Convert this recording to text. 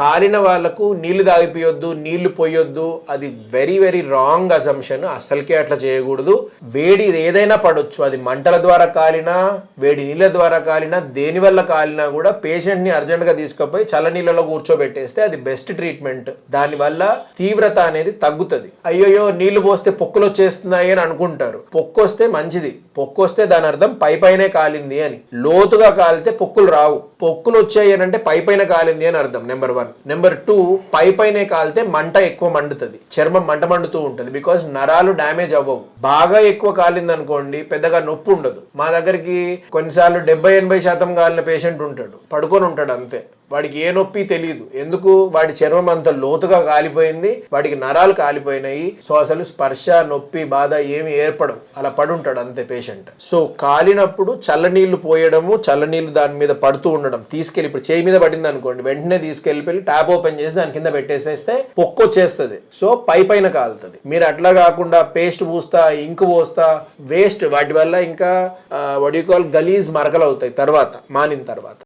కాలిన వాళ్ళకు నీళ్ళు తాగిపోయొద్దు నీళ్ళు పోయొద్దు. అది వెరీ వెరీ రాంగ్ అజంప్షన్ అసలుకే అట్లా చేయకూడదు. వేడి ఏదైనా పడొచ్చు. అది మంటల ద్వారా కాలినా వేడి నీళ్ళ ద్వారా కాలినా దేని వల్ల కాలినా కూడా పేషెంట్ని తీసుకుపోయి చల్ల నీళ్ళలో కూర్చోబెట్టేస్తే అది బెస్ట్ ట్రీట్మెంట్ దానివల్ల తీవ్రత అనేది తగ్గుతుంది. అయ్యోయో నీళ్ళు పోస్తే పొక్కులు వచ్చేస్తున్నాయి అని అనుకుంటారు. పొక్కు వస్తే మంచిది. పొక్కు వస్తే దాని అర్థం పై పైనే కాలింది అని. లోతుగా కాలితే పొక్కులు రావు. పొక్కులు వచ్చాయి అని అంటే పై పైన కాలింది అని అర్థం నెంబర్ వన్ నెంబర్ టూ పై పైనే కాలితే మంట ఎక్కువ మండుతుంది. చర్మం మంట మండుతూ ఉంటుంది. బికాస్ నరాలు డ్యామేజ్ అవ్వవు. బాగా ఎక్కువ కాలింది అనుకోండి పెద్దగా నొప్పి ఉండదు మా దగ్గరికి కొన్నిసార్లు డెబ్బై ఎనభై శాతం కాలిన పేషెంట్ ఉంటాడు. పడుకొని ఉంటాడు అంతే. వాడికి ఏ నొప్పి తెలియదు ఎందుకు? వాడి చర్మం అంత లోతుగా కాలిపోయింది. వాడికి నరాలు కాలిపోయినాయి. సో అసలు స్పర్శ నొప్పి బాధ ఏమి ఏర్పడవు. అలా పడుంటాడు అంతే పేషెంట్. సో కాలినప్పుడు చల్లనీళ్ళు పోయడము చల్లనీళ్ళు దాని మీద పడుతూ ఉండడం తీసుకెళ్ళి ఇప్పుడు చేయి మీద పడింది అనుకోండి వెంటనే తీసుకెళ్ళి ట్యాప్ ఓపెన్ చేసి దాని కింద పెట్టేసేస్తే పొక్కు వచ్చేస్తుంది. సో పై పైన కాలుతుంది. మీరు అట్లా కాకుండా పేస్ట్ పూస్తా ఇంకు పోస్తా వేస్ట్ వాటి వల్ల ఇంకా వడికాల్ గలీజ్ మరకలు అవుతాయి తర్వాత మానిన తర్వాత.